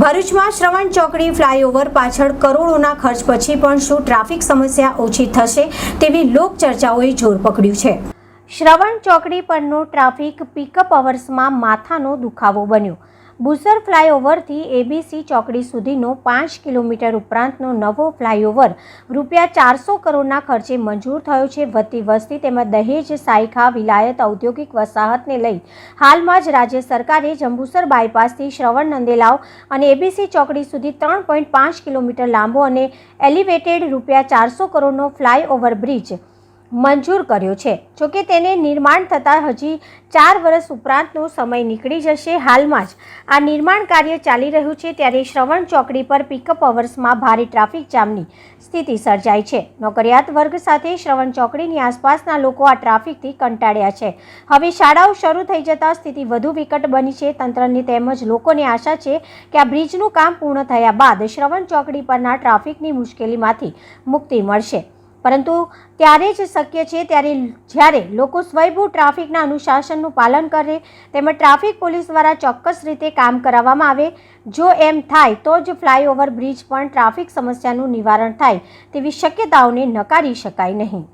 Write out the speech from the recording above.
ભરૂચમાં શ્રવણ ચોકડી ફ્લાયઓવર પાછળ કરોડોના ખર્ચ પછી પણ શું ટ્રાફિક સમસ્યા ઓછી થશે તેવી લોકચર્ચાઓએ જોર પકડ્યું છે. શ્રવણ ચોકડી પરનો ટ્રાફિક પિકઅપ અવર્સમાં માથાનો દુખાવો બન્યો. બુસર ફ્લાયઓવરથી એબીસી ચોકડી સુધીનો પાંચ કિલોમીટર ઉપરાંતનો નવો ફ્લાયઓવર રૂપિયા ચારસો કરોડના ખર્ચે મંજૂર થયો છે. વધતી વસ્તી તેમજ દહેજ સાયખા વિલાયત ઔદ્યોગિક વસાહતને લઈ હાલમાં જ રાજ્ય સરકારે જંબુસર બાયપાસથી શ્રવણ નંદેલાવ અને એબીસી ચોકડી સુધી ત્રણ પોઈન્ટ પાંચ કિલોમીટર લાંબો અને એલિવેટેડ રૂપિયા ચારસો કરોડનો ફ્લાયઓવર બ્રિજ મંજૂર કર્યો છે. જોકે તેને નિર્માણ થતાં હજી ચાર વર્ષ ઉપરાંતનો સમય નીકળી જશે હાલમાં જ. આ નિર્માણ કાર્ય ચાલી રહ્યું છે ત્યારે શ્રવણ ચોકડી પર પિકઅપ અવર્સમાં ભારે ટ્રાફિક જામની સ્થિતિ સર્જાઈ છે. નોકરિયાત વર્ગ સાથે શ્રવણ ચોકડીની આસપાસના લોકો આ ટ્રાફિકથી કંટાળ્યા છે. હવે શાળાઓ શરૂ થઈ જતાં સ્થિતિ વધુ વિકટ બની છે. તંત્રની તેમજ લોકોને આશા છે કે આ બ્રિજનું કામ પૂર્ણ થયા બાદ શ્રવણ ચોકડી પરના ટ્રાફિકની મુશ્કેલીમાંથી મુક્તિ મળશે. પરંતુ ત્યારે જ શક્ય છે ત્યારે જ્યારે લોકો સ્વયંભૂ ટ્રાફિકના અનુશાસનનું પાલન કરે તેમજ ટ્રાફિક પોલીસ દ્વારા ચોક્કસ રીતે કામ કરાવવામાં આવે. જો એમ થાય તો જ ફ્લાયઓવર બ્રિજ પણ ટ્રાફિક સમસ્યાનું નિવારણ થાય તેવી શક્યતાઓને નકારી શકાય નહીં.